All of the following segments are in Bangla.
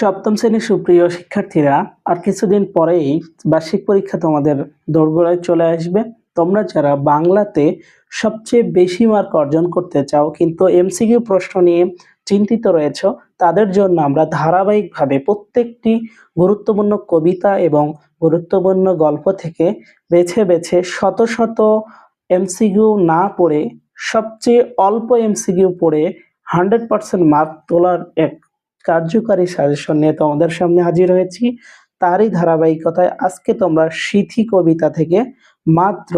সপ্তম শ্রেণির সুপ্রিয় শিক্ষার্থীরা, আর কিছুদিন পরেই বার্ষিক পরীক্ষা তোমাদের দোরগোড়ায় চলে আসবে। তোমরা যারা বাংলাতে সবচেয়ে বেশি মার্ক অর্জন করতে চাও, কিন্তু এমসিকিউ প্রশ্ন নিয়ে চিন্তিত রয়েছ, তাদের জন্য আমরা ধারাবাহিকভাবে প্রত্যেকটি গুরুত্বপূর্ণ কবিতা এবং গুরুত্বপূর্ণ গল্প থেকে বেছে বেছে শত শত এমসিকিউ না পড়ে, সবচেয়ে অল্প এমসিকিউ পড়ে হান্ড্রেড পার্সেন্ট মার্ক তোলার এক কার্যকারী সাজেশন নিয়ে তোমাদের সামনে হাজির হয়েছি। তারই ধারাবাহিকতায় আজকে তোমরা সিথি কবিতা থেকে মাত্র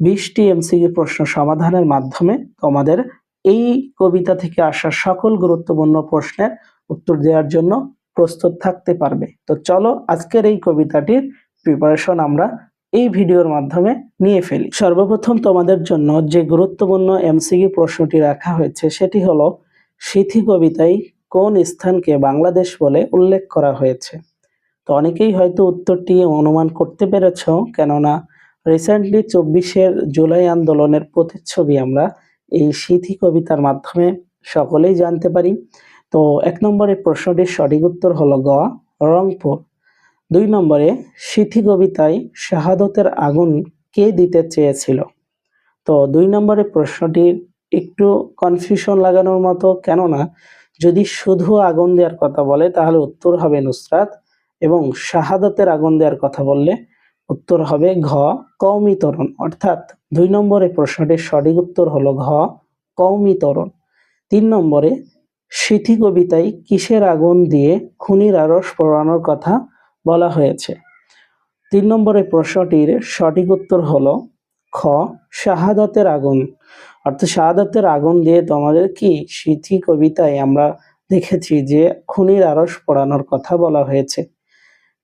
বিশটি এমসিকিউ প্রশ্ন সমাধানের মাধ্যমে তোমাদের এই কবিতা থেকে আসা সকল গুরুত্বপূর্ণ প্রশ্নের উত্তর দেওয়ার জন্য প্রস্তুত থাকতে পারবে। তো চলো আজকের এই কবিতাটির প্রিপারেশন আমরা এই ভিডিওর মাধ্যমে নিয়ে ফেলি। সর্বপ্রথম তোমাদের জন্য যে গুরুত্বপূর্ণ এমসিকিউ প্রশ্নটি রাখা হয়েছে সেটি হলো, সিথি কবিতায় কোন স্থানকে বাংলাদেশ বলে উল্লেখ করা হয়েছে? তো অনেকেই হয়তো উত্তরটি অনুমান করতে পেরেছ, কেননা রিসেন্টলি চব্বিশের জুলাই আন্দোলনের প্রতিচ্ছবি আমরা এই সিথি কবিতার মাধ্যমে সকলেই জানতে পারি। তো এক নম্বরে প্রশ্নটির সঠিক উত্তর হলো গ, রংপুর। দুই নম্বরে সিথি কবিতায় শাহাদতের আগুন কে দিতে চেয়েছিল? তো দুই নম্বরে প্রশ্নটির একটু কনফিউশন লাগানোর মতো, কেননা যদি শুধু আগুন দেওয়ার কথা বলে, তাহলে উত্তর হবে নুসরাত এবং শাহাদতের আগুন দেওয়ার কথা বললে উত্তর হবে ঘ কৌমি তরণ। অর্থাৎ দুই নম্বরে প্রশ্নটির সঠিক উত্তর হলো ঘ কৌমি তরণ। তিন নম্বরে, সিথি কবিতায় কিসের আগুন দিয়ে খুনির আরস পড়ানোর কথা বলা হয়েছে? তিন নম্বরে প্রশ্নটির সঠিক উত্তর হলো খ, শাহাদতের আগুন। অর্থাৎ শাহাদাতের আগুন দিয়ে তোমাদের কি সিথি কবিতায় আমরা দেখেছি যে খুনির আরস পড়ানোর কথা বলা হয়েছে।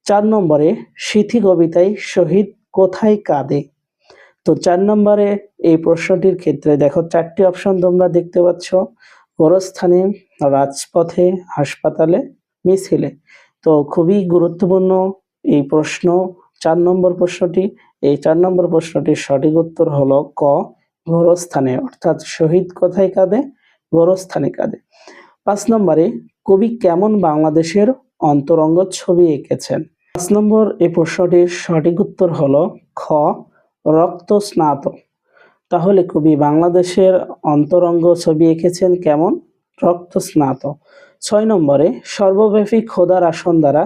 চার নম্বরে সিথি কবিতায় শহীদ কোথায় কাঁদে? তো চার নম্বরে এই প্রশ্নটির ক্ষেত্রে দেখো, চারটি অপশন তোমরা দেখতে পাচ্ছ। গোরস্থানে, রাজপথে, হাসপাতালে, মিছিলে। তো খুবই গুরুত্বপূর্ণ এই প্রশ্ন। চার নম্বর প্রশ্নটি, এই চার নম্বর প্রশ্নটির সঠিক উত্তর হলো ক। গোরস্থানে, অর্থাৎ শহীদ কথায় কাঁদে? গোরস্থানে কাঁদে। পাঁচ নম্বরে, কবি কেমন বাংলাদেশের অন্তরঙ্গ ছবি এঁকেছেন? পাঁচ নম্বর এ প্রশ্নটির সঠিক উত্তর হল খ, রক্ত স্নাত। তাহলে কবি বাংলাদেশের অন্তরঙ্গ ছবি এঁকেছেন কেমন? রক্ত স্নাত। ছয় নম্বরে, সর্বব্যাপী খোদার আসন দ্বারা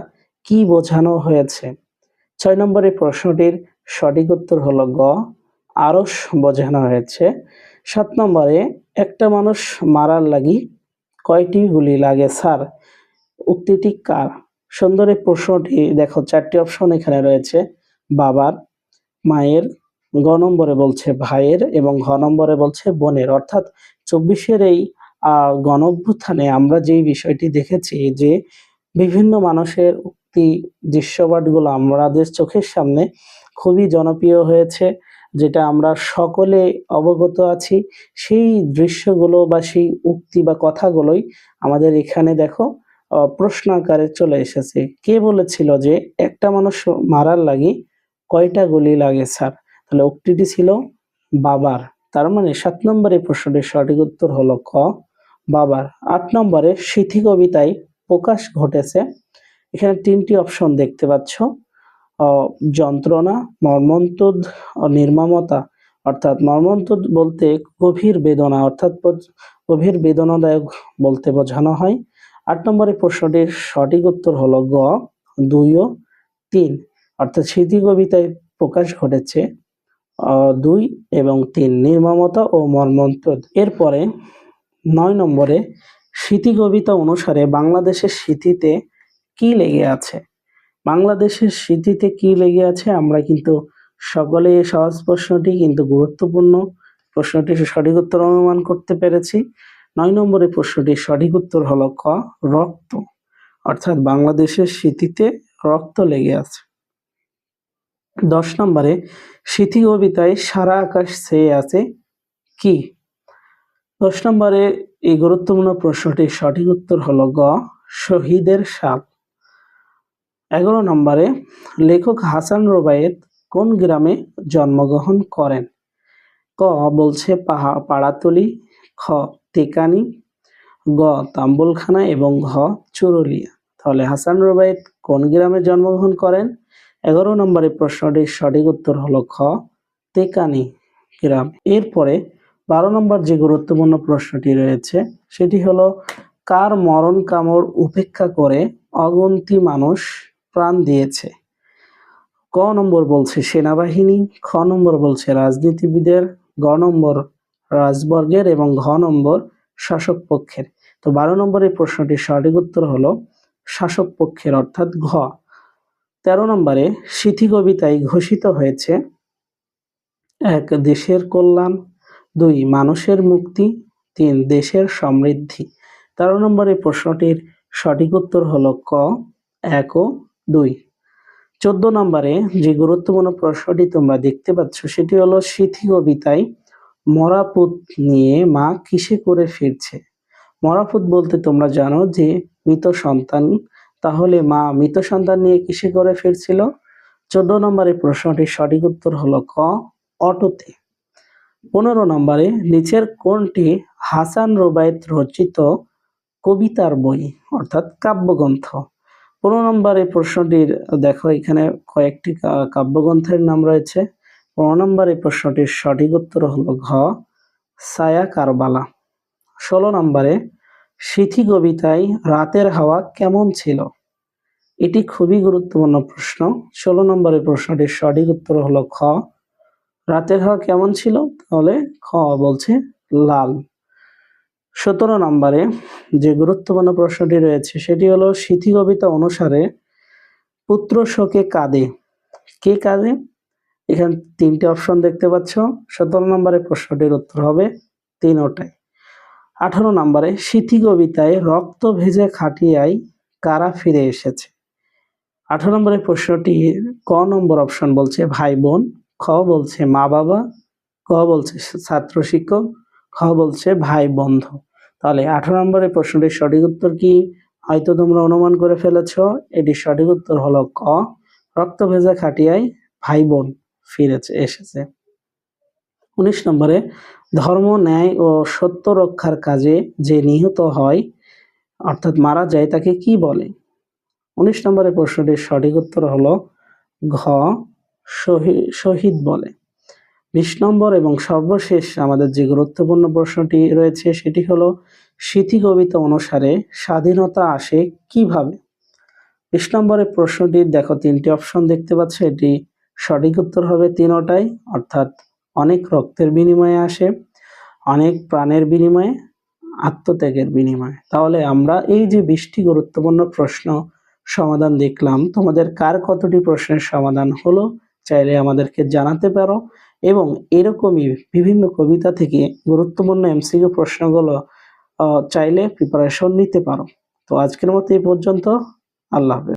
কি বোঝানো হয়েছে? ছয় নম্বরে প্রশ্নটির সঠিক উত্তর হলো গ আরস বোঝানো হয়েছে। সাত নম্বরে, একটা মানুষ মারার লাগি কয়টি গুলি লাগে, স্যার? উক্তিটি কার? সুন্দর এই প্রশ্নটি, দেখো, চারটি অপশন এখানে রয়েছে। বাবার, মায়ের গ নম্বরে বলছে ভাইয়ের এবং ঘ নম্বরে বলছে বোনের। অর্থাৎ চব্বিশের এই গণভ্যুত্থানে আমরা যেই বিষয়টি দেখেছি যে বিভিন্ন মানুষের উক্তি দৃশ্যপাটগুলো আমাদের চোখের সামনে খুবই জনপ্রিয় হয়েছে। যেটা আমরা সকলে অবগত আছি, সেই দৃশ্যগুলো বা সেই উক্তি বা কথাগুলোই আমাদের এখানে দেখো প্রশ্ন আকারে চলে এসেছে। কে বলেছিল যে, একটা মানুষ মারার লাগে কয়টা গুলি লাগে, স্যার? তাহলে উক্তিটি ছিল, বাবার। তার মানে সাত নম্বরে প্রশ্নটির সঠিক উত্তর হলো ক, বাবার। আট নম্বরে, সিথি কবিতায় প্রকাশ ঘটেছে। এখানে তিনটি অপশন দেখতে পাচ্ছ। যন্ত্রণা, মর্মন্তদ নির্মমতা, অর্থাৎ মর্মন্তদ বলতে গভীর বেদনা, অর্থাৎ গভীর বেদনাদায়ক বলতে বোঝানো হয়। আট নম্বরে প্রশ্নটির সঠিক উত্তর হলো গ, দুই ও তিন, অর্থাৎ স্মৃতি কবিতায় প্রকাশ ঘটেছে দুই এবং তিন, নির্মমতা ও মর্মন্তদ। এরপরে নয় নম্বরে স্মৃতি কবিতা অনুসারে বাংলাদেশের স্মৃতিতে কি লেগে আছে? বাংলাদেশের স্মৃতিতে কি লেগে আছে আমরা কিন্তু সকলে সহজ প্রশ্নটি কিন্তু গুরুত্বপূর্ণ। প্রশ্নটি সঠিক উত্তর অনুমান করতে পেরেছি। নয় নম্বরের প্রশ্নটির সঠিক উত্তর হলো ক, রক্ত। অর্থাৎ বাংলাদেশের স্মৃতিতে রক্ত লেগে আছে। দশ নম্বরে স্মৃতি কবিতায় সারা আকাশ ছেয়ে আছে কি? দশ নম্বরে এই গুরুত্বপূর্ণ প্রশ্নটির সঠিক উত্তর হলো গ, শহীদের সাপ। এগারো নম্বরে, লেখক হাসান রোবায়েত কোন গ্রামে জন্মগ্রহণ করেন? ক, বলছে পাহা, পাড়াতলি, খ তেকানি গ, তাম্বুলখানা এবং ঘ, চুরুলিয়া। তাহলে হাসান রুবাইত কোন গ্রামে জন্মগ্রহণ করেন? এগারো নম্বরের প্রশ্নটির সঠিক উত্তর হলো খ তেকানি গ্রাম। এরপরে বারো নম্বর যে গুরুত্বপূর্ণ প্রশ্নটি রয়েছে, সেটি হলো, কার মরণ কামড় উপেক্ষা করে অগন্তি মানুষ প্রাণ দিয়েছে। ক নম্বর বলছে সেনাবাহিনী, খ নম্বর বলছে রাজনীতিবিদের, গ নম্বর রাজবর্গের এবং ঘ নম্বর শাসক পক্ষের। তো বারো নম্বরের প্রশ্নটির সঠিক উত্তর হলো শাসক পক্ষের, অর্থাৎ ঘ। তেরো নম্বরে সিথি কবিতায় ঘোষিত হয়েছে, এক দেশের কল্যাণ, দুই মানুষের মুক্তি, তিন দেশের সমৃদ্ধি। তেরো নম্বরের প্রশ্নটির সঠিক উত্তর হলো ক, এক ও দুই। চোদ্দ নম্বরে যে গুরুত্বপূর্ণ প্রশ্নটি তোমরা দেখতে পাচ্ছ, সেটি হলো সিথি কবিতায় মরাপুত নিয়ে মা কিসে করে ফিরছে? মরাপুত বলতে তোমরা জানো যে, মৃত সন্তান, তাহলে মা মৃত সন্তান নিয়ে কিসে করে ফিরছিল? চোদ্দ নম্বরের প্রশ্নটির সঠিক উত্তর হলো ক, অটোতে। পনেরো নম্বরে নিচের কোনটি হাসান রুবায়েত রচিত কবিতার বই, অর্থাৎ কাব্যগ্রন্থ? পনেরো নম্বর এই প্রশ্নটির, দেখো এখানে কয়েকটি কাব্যগ্রন্থের নাম রয়েছে। পনেরো নম্বর এই প্রশ্নটির সঠিক উত্তর হলো ঘ, সায়া কারবালা। ষোলো নম্বরে, সিথি কবিতায় রাতের হাওয়া কেমন ছিল? এটি খুবই গুরুত্বপূর্ণ প্রশ্ন। ষোলো নম্বরের প্রশ্নটির সঠিক উত্তর হলো খ, রাতের হাওয়া কেমন ছিল? তাহলে খ বলছে লাল। সতেরো নম্বরে যে গুরুত্বপূর্ণ প্রশ্নটি রয়েছে, সেটি হলো, সিথি কবিতা অনুসারে পুত্র শোকে কাঁদে। কে কাঁদে? এখানে তিনটে অপশন দেখতে পাচ্ছ। সতেরো নম্বরে প্রশ্নটির উত্তর হবে তিনোটাই। আঠারো নম্বরে, সিথি কবিতায় রক্ত ভেজে খাটিয়ায় কারা ফিরে এসেছে? আঠারো নম্বরের প্রশ্নটি ক নম্বর অপশন বলছে, ভাই বোন, খ বলছে মা বাবা, ক বলছে ছাত্র শিক্ষক, খ বলছে ভাই বন্ধু। তাহলে আঠারো নম্বরের প্রশ্নটির সঠিক উত্তর কি? হয়তো তোমরা অনুমান করে ফেলেছ, এটির সঠিক উত্তর হলো ক। রক্ত ভেজা খাটিয়ায় ভাই বোন ফিরেছে, এসেছে। উনিশ নম্বরে, ধর্ম, ন্যায় ও সত্য রক্ষার কাজে যে নিহত হয়, অর্থাৎ মারা যায়, তাকে কি বলে? উনিশ নম্বরের প্রশ্নটির সঠিক উত্তর হলো ঘ, শহী- শহীদ বলে। বিশ নম্বর এবং সর্বশেষ আমাদের যে গুরুত্বপূর্ণ প্রশ্নটি রয়েছে সেটি হলো স্মৃতি কবিতা অনুসারে স্বাধীনতা আসে কীভাবে? বিশ নম্বরের প্রশ্নটি, দেখো তিনটি অপশন দেখতে পাচ্ছ, এটি সঠিক উত্তর হবে তিনোটাই, অর্থাৎ অনেক রক্তের বিনিময়ে আসে, অনেক প্রাণের বিনিময়ে, আত্মত্যাগের বিনিময়ে। তাহলে আমরা এই যে বিশটি গুরুত্বপূর্ণ প্রশ্ন সমাধান দেখলাম, তোমাদের কার কতটি প্রশ্নের সমাধান হলো, চাইলে আমাদেরকে জানাতে পারো। এবং এরকমই বিভিন্ন কবিতা থেকে গুরুত্বপূর্ণ এমসিকিউ প্রশ্নগুলো চাইলে প্রিপারেশন নিতে পারো। তো আজকের মতো এই পর্যন্ত। আল্লাহ হাফেজ।